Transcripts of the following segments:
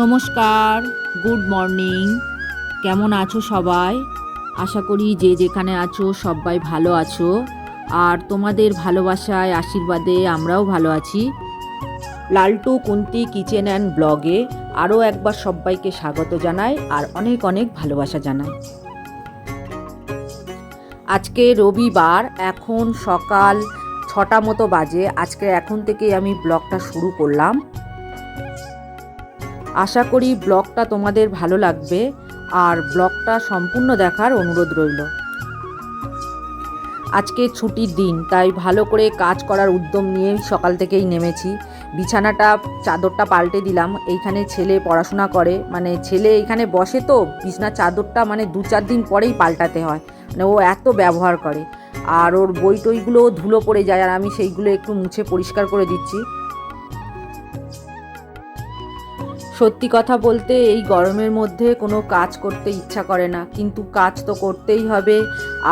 নমস্কার, good morning. কেমন আছো সবাই? আশা করি যে যেখানে আছো সবাই ভালো আছো। আর তোমাদের ভালোবাসায়, আশীর্বাদে আমরাও ভালো আছি। লালটু কুন্তি কিচেন অ্যান্ড ব্লগে আরও একবার সবাইকে স্বাগত জানাই আর অনেক অনেক ভালোবাসা জানাই। আজকে রবিবার, এখন সকাল ছটা মতো বাজে। আজকে এখন থেকেই আমি ব্লগটা শুরু করলাম। আশা করি ব্লগটা তোমাদের ভালো লাগবে, আর ব্লগটা সম্পূর্ণ দেখার অনুরোধ রইল। আজকে ছুটির দিন, তাই ভালো করে কাজ করার উদ্যম নিয়ে সকাল থেকেই নেমেছি। বিছানাটা, চাদরটা পাল্টে দিলাম, এইখানে ছেলে পড়াশোনা করে মানে ছেলে এখানে বসে তো বিছনার চাদরটা মানে দু চার দিন পরেই পাল্টাতে হয় মানে ও এত ব্যবহার করে। আর ওর বই টইগুলো ধুলো পড়ে যায়, আর আমি সেইগুলো একটু মুছে পরিষ্কার করে দিচ্ছি। সত্যি কথা বলতে এই গরমের মধ্যে কোনো কাজ করতে ইচ্ছা করে না। কিন্তু কাজ তো করতেই হবে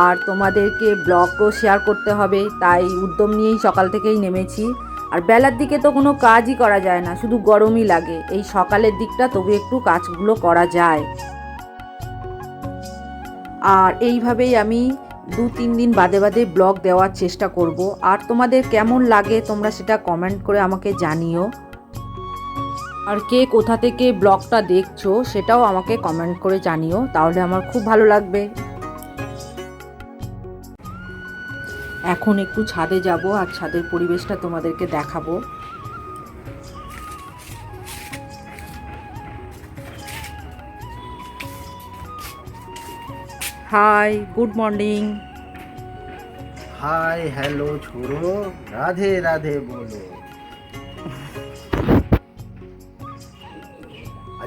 আর তোমাদেরকে ব্লগও শেয়ার করতে হবে। তাই উদ্যম নিয়েই সকাল থেকেই নেমেছি। আর বেলার দিকে তো কোনো কাজই করা যায় না, শুধু গরমই লাগে। এই সকালের দিকটা তবু একটু কাজগুলো করা যায়। আর এইভাবেই আমি দু তিন দিন বাদে বাদে ব্লগ দেওয়ার চেষ্টা করব। আর তোমাদের কেমন লাগে তোমরা সেটা কমেন্ট করে আমাকে জানিও। আর কে কোথা থেকে ব্লগটা দেখছ সেটাও আমাকে কমেন্ট করে জানিও, তাহলে আমার খুব ভালো লাগবে। এখন একটু ছাদে যাব আর ছাদের পরিবেশটা তোমাদেরকে দেখাবো। Hi good morning hi hello ছোড়ো Radhe Radhe বলো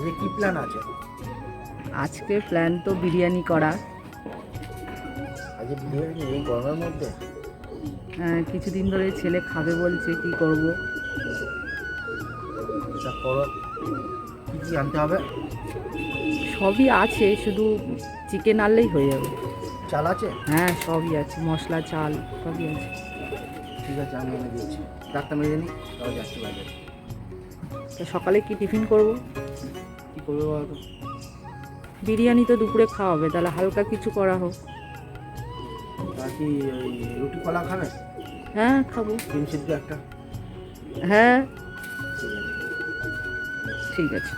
আজকে কি প্ল্যান আছে? আজকে প্ল্যান তো বিরিয়ানি করা। আজকে বিরিয়ানি এই গরমের মধ্যে? আহ, কিছুদিন ধরে ছেলে খাবে বলছে কি করব? কি কি আনতে হবে? সবই আছে শুধু চিকেন আনলেই হয়ে যাবে। চাল আছে? হ্যাঁ সবই আছে মশলা চাল সবই আছে। ঠিক আছে আমি এনে দিয়েছি ডাক্তার মেরে নি তাও যাচ্ছি বাইরে তো সকালে কি টিফিন করব? করবে বলো বিরিয়ানি তো দুপুরে খাওয়া হবে তাহলে হালকা কিছু করা হোক। কি ওই রুটি কলা খাবে? হ্যাঁ খাব। ডিম সিদ্ধ একটা? হ্যাঁ। ঠিক আছে।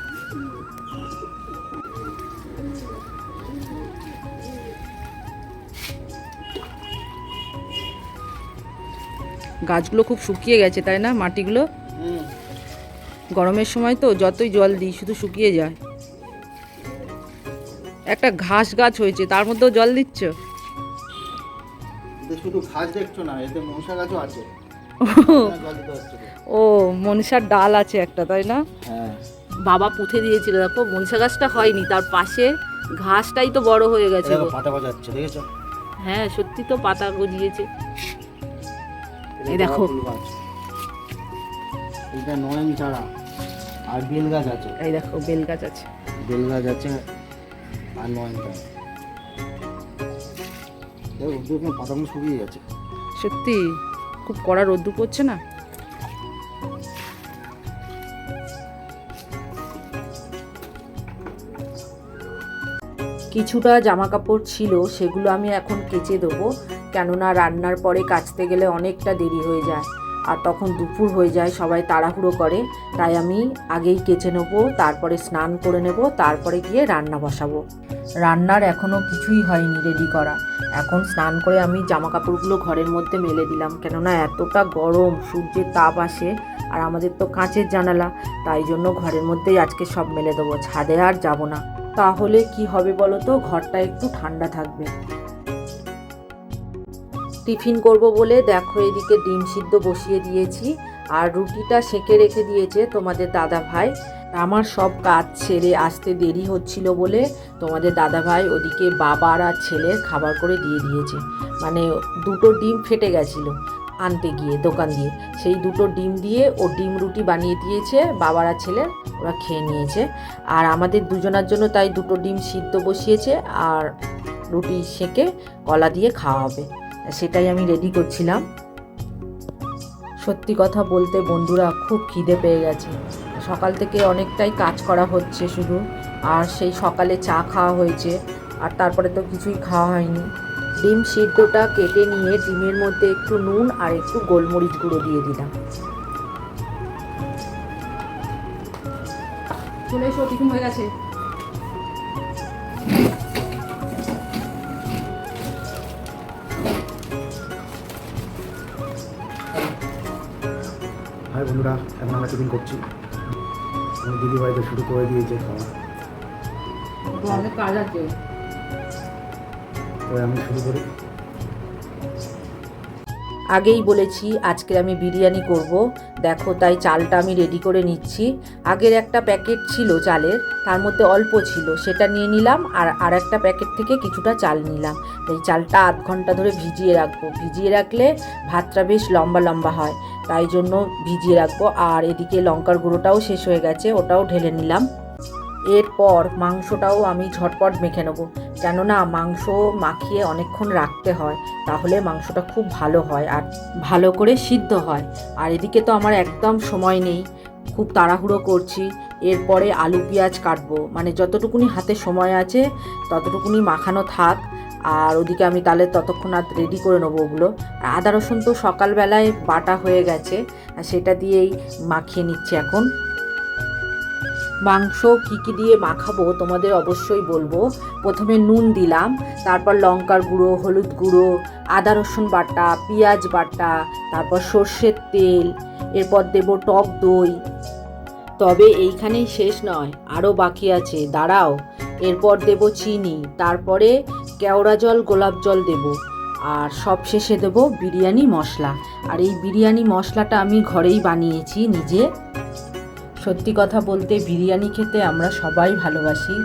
গাছগুলো খুব শুকিয়ে গেছে তাই না মাটিগুলো? গরমের সময় তো যতই জল দিই শুধু শুকিয়ে যায়। একটা ঘাস গাছ হয়েছে তার মধ্যেও জল দিচ্ছ? শুধু ঘাস দেখছ না এতে মশা গাছও আছে। ও মনসার ডাল আছে একটা তাই না? হ্যাঁ। বাবা পুঁতে দিয়েছিল দেখো মনসা গাছটা হয়নি তার পাশে ঘাসটাই তো বড় হয়ে গেছে। পাতা বাজাচ্ছে দেখেছ? হ্যাঁ সত্যি তো পাতা গজিয়েছে। এই দেখো। এটা নয়ন চারা আর বেল গাছ আছে। এই দেখো বেল গাছ আছে। বেল গাছ আছে আর দেখো পাতাগুলো শুকিয়ে গেছে সত্যি খুব কড়া রোদ্দুর পড়ছে না? কিছুটা জামা কাপড় ছিল সেগুলো আমি এখন কেচে দেবো। কেননা রান্নার পরে কাচতে গেলে অনেকটা দেরি হয়ে যায়। আর তখন দুপুর হয়ে যায়, সবাই তাড়াহুড়ো করে। তাই আমি আগেই কেচে নেব, তারপরে স্নান করে নেব, তারপরে গিয়ে রান্না বসাবো। রান্নার এখনও কিছুই হয়নি রেডি করা। এখন স্নান করে আমি জামা কাপড়গুলো ঘরের মধ্যে মেলে দিলাম। কেননা এতটা গরম, সূর্যের তাপ আসে আর আমাদের তো কাঁচের জানালা। তাই জন্য ঘরের মধ্যেই আজকে সব মেলে দেবো, ছাদে আর যাব না। তাহলে কি হবে বলো তো? ঘরটা একটু ঠান্ডা থাকবে। টিফিন করব বলে দেখো এদিকে ডিম সিদ্ধ বসিয়ে দিয়েছি আর রুটিটা সেঁকে রেখে দিয়েছে তোমাদের দাদা ভাই আমার সব কাজ ছেড়ে আসতে দেরি হচ্ছিল বলে তোমাদের দাদা ভাই ওদিকে বাবার আর ছেলের খাবার করে দিয়ে দিয়েছে। মানে দুটো ডিম ফেটে গেছিল আনতে গিয়ে দোকান দিয়ে। সেই দুটো ডিম দিয়ে ও ডিম রুটি বানিয়ে দিয়েছে, বাবার আর ছেলের ওরা খেয়ে নিয়েছে। আর আমাদের দুজনার জন্য তাই দুটো ডিম সিদ্ধ বসিয়েছে আর রুটি সেঁকে কলা দিয়ে খাওয়া হবে। সেটাই আমি রেডি করছিলাম। সত্যি কথা বলতে বন্ধুরা, খুব খিদে পেয়ে গেছে। সকাল থেকে অনেকটাই কাজ করা হচ্ছে শুধু, আর সেই সকালে চা খাওয়া হয়েছে, আর তারপরে তো কিছুই খাওয়া হয়নি। ডিম সিদ্ধটা কেটে নিয়ে ডিমের মধ্যে একটু নুন আর একটু গোলমরিচ গুঁড়ো দিয়ে দিলাম। চলে এসো, টিফিন হয়ে গেছে। হাই বন্ধুরা এখন আমরা টিফিন করছি। আমার দিদি বাড়িতে শুরু করে দিয়েছে। খাওয়া তো অনেক কাজ আছে। তো আমি শুরু করি। আগেই বলেছি আজকে আমি বিরিয়ানি করব। দেখো, তাই চালটা আমি রেডি করে নিচ্ছি। আগের একটা প্যাকেট ছিল চালের, তার মধ্যে অল্প ছিল, সেটা নিয়ে নিলাম আর আর একটা প্যাকেট থেকে কিছুটা চাল নিলাম। এই চালটা আধ ঘণ্টা ধরে ভিজিয়ে রাখব। ভিজিয়ে রাখলে ভাতটা বেশ লম্বা লম্বা হয়, তাই জন্য ভিজিয়ে রাখব। আর এদিকে লঙ্কার গুঁড়োটাও শেষ হয়ে গেছে, ওটাও ঢেলে নিলাম। এরপর মাংসটাও আমি ঝটপট মেখে নেব। কেননা মাংস মাখিয়ে অনেকক্ষণ রাখতে হয়, তাহলে মাংসটা খুব ভালো হয় আর ভালো করে সিদ্ধ হয়। আর এদিকে তো আমার একদম সময় নেই, খুব তাড়াহুড়ো করছি। এরপরে আলু পেঁয়াজ কাটবো। মানে যতটুকুনি হাতে সময় আছে, ততটুকুনি মাখানো থাক। আর ওদিকে আমি তাহলে ততক্ষণ আর রেডি করে নেব ওগুলো। আর আদা রসুন তো সকালবেলায় বাটা হয়ে গেছে, আর সেটা দিয়েই মাখিয়ে নিচ্ছি এখন। মাংস কী কী দিয়ে মাখাবো তোমাদের অবশ্যই বলব। প্রথমে নুন দিলাম, তারপর লঙ্কার গুঁড়ো, হলুদ গুঁড়ো, আদা রসুন বাটা, পেঁয়াজ বাটা, তারপর সর্ষের তেল, এরপর দেব টক দই। তবে এইখানেই শেষ নয় আরও বাকি আছে, দাঁড়াও। এরপর দেব চিনি, তারপরে কেওড়া জল, গোলাপ জল দেব। আর সব শেষে দেব বিরিয়ানি মশলা। আর এই বিরিয়ানি মশলাটা আমি ঘরেই বানিয়েছি, নিজে সত্যি কথা বলতে বিরিয়ানি খেতে আমরা সবাই ভালোবাসি।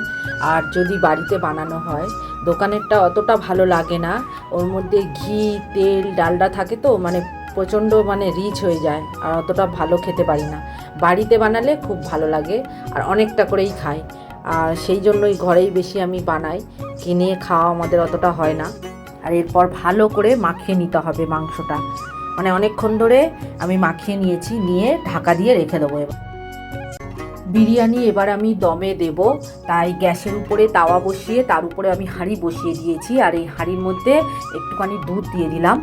আর যদি বাড়িতে বানানো হয়, দোকানেরটা অতটা ভালো লাগে না। ওর মধ্যে ঘি, তেল, ডালডা থাকে তো মানে প্রচণ্ড মানে রিচ হয়ে যায়। আর অতটা ভালো খেতে পারি না। বাড়িতে বানালে খুব ভালো লাগে, আর অনেকটা করেই খাই। আর সেই জন্যই ঘরেই বেশি আমি বানাই। কিনে খাওয়া আমাদের অতটা হয় না। আর এরপর ভালো করে মাখিয়ে নিতে হবে মাংসটা। মানে অনেকক্ষণ ধরে আমি মাখিয়ে নিয়েছি, নিয়ে ঢাকা দিয়ে রেখে দেবো এবার। বিরিয়ানি এবার আমি দমে দেব। তাই গ্যাসের উপরে তাওয়া বসিয়ে তার উপরে আমি হাঁড়ি বসিয়ে দিয়েছি। আর এই হাঁড়ির মধ্যে একটুখানি দুধ দিয়ে দিলাম।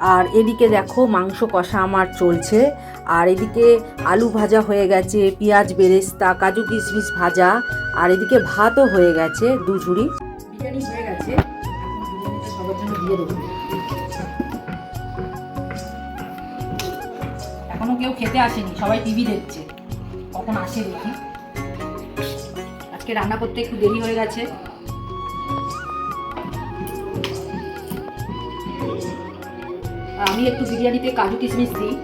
আর এদিকে দেখো মাংস কষা আমার চলছে। আর এদিকে আলু ভাজা হয়ে গেছে, পেঁয়াজ, বেরেস্তা, কাজু কিশমিশ ভাজা। আর এদিকে ভাতও হয়ে গেছে, দু ঝুড়ি। বিরিয়ানি হয়ে গেছে। সবার জন্য দিয়ে দেবো। এখনও কেউ খেতে আসেনি, সবাই টিভি দেখছে। কখন আসে দেখি। আজকে রান্না করতে একটু দেরি হয়ে গেছে। আমি একটু বিরিয়ানিতে কাজু কিশমিশ দিই।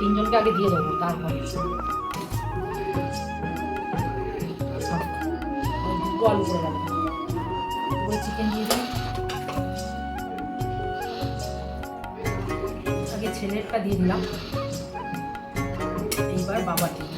তিনজনকে আগে দিয়ে দেবো, তারপরে। চিকেন দিয়ে ছেলেরটা দিয়ে দিলাম। এইবার বাবা দিয়ে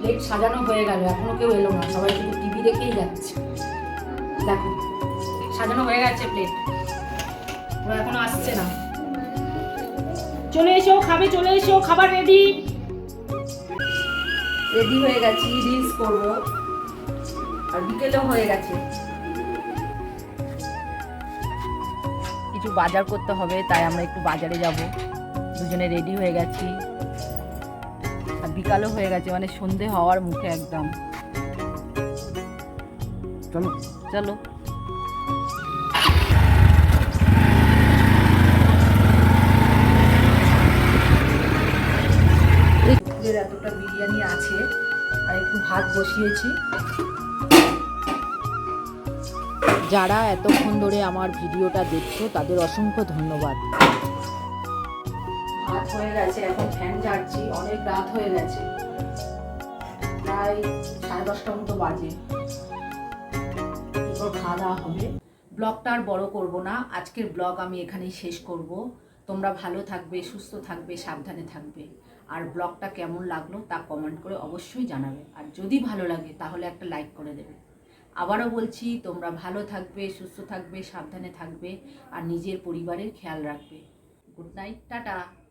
প্লেট সাজানো হয়ে গেল, এখনও কেউ এলো না। সবাই শুধু টিভি দেখেই যাচ্ছে। দেখো, সাজানো হয়ে গেছে প্লেট ওরা এখনও আসছে না। চলে এসো খাবে চলে এসো খাবার রেডি রেডি হয়ে গেছি রিলস করব। আর বিকেলেও হয়ে গেছে। কিছু বাজার করতে হবে তাই আমরা একটু বাজারে যাব। দুজনে রেডি হয়ে গেছি। আর বিকালও হয়ে গেছে মানে সন্ধে হওয়ার মুখে একদম। চলো। চলো। একটু ভাত বসিয়েছি। যারা এতক্ষণ ধরে আমার ভিডিওটা দেখছ, তাদের অসংখ্য ধন্যবাদ। ভাত হয়ে গেছে, এখন ফ্যান ঝাড়ছি, অনেক রাত হয়ে গেছে। প্রায় সাড়ে দশটা মতো বাজে। এরপর খাওয়া দাওয়া হবে। ব্লগটা আর বড় করব না, আজকের ব্লগ আমি এখানেই শেষ করব। তোমরা ভালো থাকবে, সুস্থ থাকবে, সাবধানে থাকবে। আর ব্লগটা কেমন লাগল তা কমেন্ট করে অবশ্যই জানাবে। আর যদি ভালো লাগে তাহলে একটা লাইক করে দেবে। আবারও বলছি, তোমরা ভালো থাকবে, সুস্থ থাকবে, সাবধানে থাকবে আর নিজের পরিবারের খেয়াল রাখবে। Good night tata!